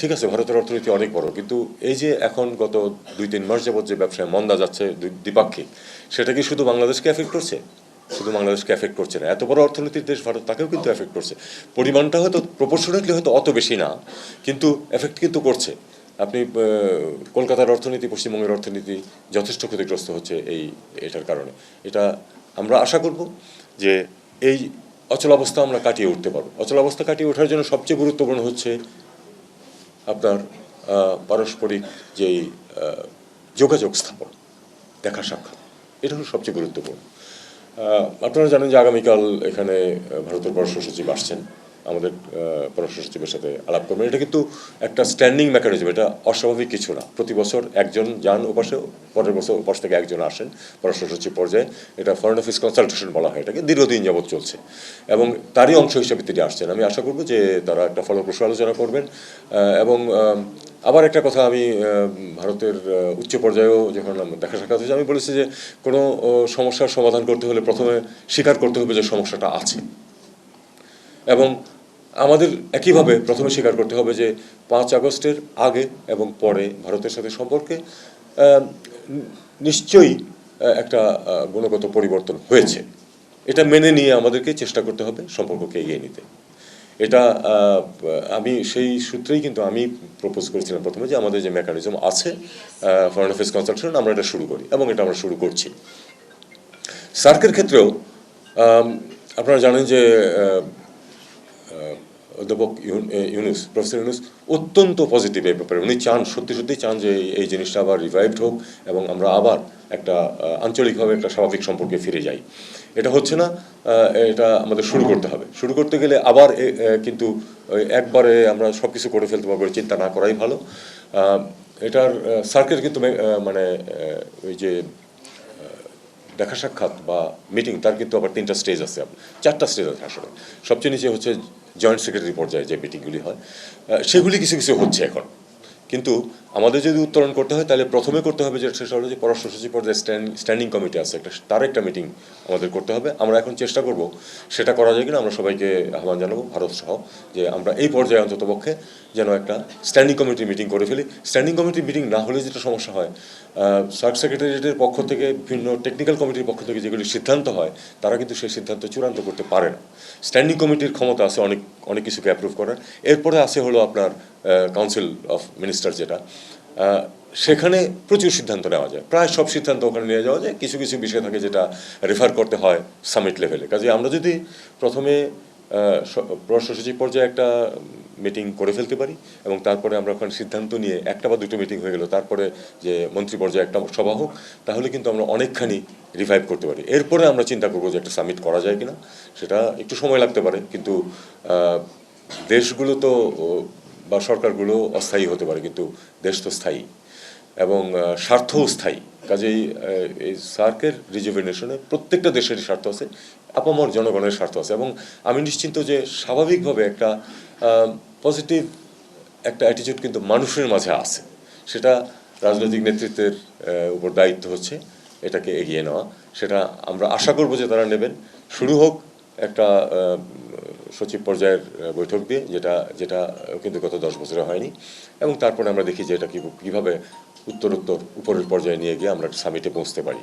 ঠিক আছে, ভারতের অর্থনীতি অনেক বড়, কিন্তু এই যে এখন গত দুই তিন মাস যাবত যে ব্যবসায় মন্দা যাচ্ছে দ্বিপাক্ষিক, সেটা কি শুধু বাংলাদেশকে এফেক্ট করছে? শুধু বাংলাদেশকে এফেক্ট করছে না। এত বড় অর্থনীতির দেশ ভারত, তাকেও কিন্তু এফেক্ট করছে। পরিমাণটা হয়তো প্রপোর্শনেটলি হয়তো অত বেশি না, কিন্তু এফেক্ট কিন্তু করছে। আপনি কলকাতার অর্থনীতি, পশ্চিমবঙ্গের অর্থনীতি যথেষ্ট ক্ষতিগ্রস্ত হচ্ছে এই, এটার কারণে। এটা আমরা আশা করব যে এই অচলাবস্থা আমরা কাটিয়ে উঠতে পারব। অচলাবস্থা কাটিয়ে ওঠার জন্য সবচেয়ে গুরুত্বপূর্ণ হচ্ছে আপনার পারস্পরিক যেই যোগাযোগ স্থাপন, দেখা সাক্ষাৎ, এটা হলো সবচেয়ে গুরুত্বপূর্ণ। আপনারা জানেন যে আগামীকাল এখানে ভারতের পররাষ্ট্র সচিব আসছেন। আমাদের পররাষ্ট্র সচিবের সাথে আলাপ করবেন। এটা কিন্তু একটা স্ট্যান্ডিং মেকানিজম এটা অস্বাভাবিক কিছু না। প্রতি বছর একজন যান ওপাশে, পরের বছর ওপাশ থেকে একজন আসেন পররাষ্ট্র সচিব পর্যায়ে। এটা ফরেন অফিস কনসালটেশন বলা হয়, এটাকে দীর্ঘদিন যাবৎ চলছে। এবং তারই অংশ হিসেবে তিনি আসছেন। আমি আশা করব যে তারা একটা ফলপ্রসূ আলোচনা করবেন। এবং আবার একটা কথা আমি ভারতের উচ্চ পর্যায়েও যখন দেখা সাক্ষাৎ হয়েছে, আমি বলেছি যে কোনো সমস্যার সমাধান করতে হলে প্রথমে স্বীকার করতে হবে যে সমস্যাটা আছে। এবং আমাদের একইভাবে প্রথমে স্বীকার করতে হবে যে পাঁচ আগস্টের আগে এবং পরে ভারতের সাথে সম্পর্কে নিশ্চয়ই একটা গুণগত পরিবর্তন হয়েছে। এটা মেনে নিয়ে আমাদেরকে চেষ্টা করতে হবে সম্পর্ককে এগিয়ে নিতে। এটা আমি সেই সূত্রেই কিন্তু আমি প্রপোজ করেছিলাম প্রথমে যে আমাদের যে মেকানিজম আছে ফরেন অ্যাফেয়ার্স কনসালটেশন আমরা এটা শুরু করি এবং এটা আমরা শুরু করছি। সার্কের ক্ষেত্রেও আপনারা জানেন যে অধ্যাপক ইউন- ইউনুস, প্রফেসর ইউনুস অত্যন্ত পজিটিভ এই ব্যাপারে। উনি চান, সত্যি সত্যি চান যে এই- জিনিসটা আবার রিভাইভড হোক এবং আমরা আবার একটা আঞ্চলিকভাবে একটা স্বাভাবিক সম্পর্কে ফিরে যাই। এটা হচ্ছে না এটা আমাদের শুরু করতে হবে। শুরু করতে গেলে আবার কিন্তু একবারে আমরা সব কিছু করে ফেলতে পারব, চিন্তা না করাই ভালো। এটার সার্কেল কিন্তু মানে ওই যে দেখা সাক্ষাৎ বা মিটিং তার কিন্তু আবার তিনটা স্টেজ আছে চারটা স্টেজ আছে আসলে। সবচেয়ে নিচে হচ্ছে জয়েন্ট সেক্রেটারি পর্যায়ে যে মিটিংগুলি হয় সেগুলি কিছু কিছু হচ্ছে এখন। কিন্তু আমাদের যদি উত্তরণ করতে হয়, তাহলে প্রথমে করতে হবে যেটা সেটা হলো যে পররাষ্ট্র সচিব পর্যায়ে স্ট্যান্ডিং কমিটি আছে, একটা, তার একটা মিটিং আমাদের করতে হবে। আমরা এখন চেষ্টা করব, সেটা করা যায় কিনা আমরা সবাইকে আহ্বান জানাব, ভারত সহ, যে আমরা এই পর্যায়ে অন্তত পক্ষে যেন একটা স্ট্যান্ডিং কমিটি মিটিং করে ফেলি। স্ট্যান্ডিং কমিটি মিটিং না হলে যেটা সমস্যা হয় সার্ক সেক্রেটারিয়েটের পক্ষ থেকে বিভিন্ন টেকনিক্যাল কমিটির পক্ষ থেকে যেগুলি সিদ্ধান্ত হয়, তারা কিন্তু সেই সিদ্ধান্ত চূড়ান্ত করতে পারে না। স্ট্যান্ডিং কমিটির ক্ষমতা আছে অনেক অনেক কিছুকে অ্যাপ্রুভ করার। এরপরে আছে হলো আপনার কাউন্সিল অফ মিনিস্টার যেটা সেখানে প্রচুর সিদ্ধান্ত নেওয়া যায়। প্রায় সব সিদ্ধান্ত ওখানে নিয়ে যাওয়া যায়। কিছু কিছু বিষয় থাকে যেটা রেফার করতে হয় সামিট লেভেলে কাজে আমরা যদি প্রথমে পররাষ্ট্র সচিব পর্যায়ে একটা মিটিং করে ফেলতে পারি এবং তারপরে আমরা ওখানে সিদ্ধান্ত নিয়ে একটা বা দুটো মিটিং হয়ে গেল, তারপরে যে মন্ত্রী পর্যায়ে একটা সভা হোক, তাহলে কিন্তু আমরা অনেকখানি রিভাইভ করতে পারি। এরপরে আমরা চিন্তা করব যে একটা সামিট করা যায় কিনা। সেটা একটু সময় লাগতে পারে, কিন্তু দেশগুলো তো বা সরকারগুলো অস্থায়ী হতে পারে, কিন্তু দেশ তো স্থায়ী এবং স্বার্থও স্থায়ী। কাজেই এই সার্কের রিজুভেনেশনে প্রত্যেকটা দেশেরই স্বার্থ আছে, আপামর জনগণের স্বার্থ আছে এবং আমি নিশ্চিন্ত যে স্বাভাবিকভাবে একটা পজিটিভ একটা অ্যাটিটিউড কিন্তু মানুষের মাঝে আছে। সেটা রাজনৈতিক নেতৃত্বের উপর দায়িত্ব হচ্ছে, এটাকে এগিয়ে নেওয়া। সেটা আমরা আশা করব যে তারা নেবেন। শুরু হোক একটা সচিব পর্যায়ের বৈঠক দিয়ে, যেটা যেটা কিন্তু গত দশ বছরে হয়নি। এবং তারপরে আমরা দেখি যে এটা কীভাবে উত্তরোত্তর উপরের পর্যায়ে নিয়ে গিয়ে আমরা সামিটে পৌঁছতে পারি।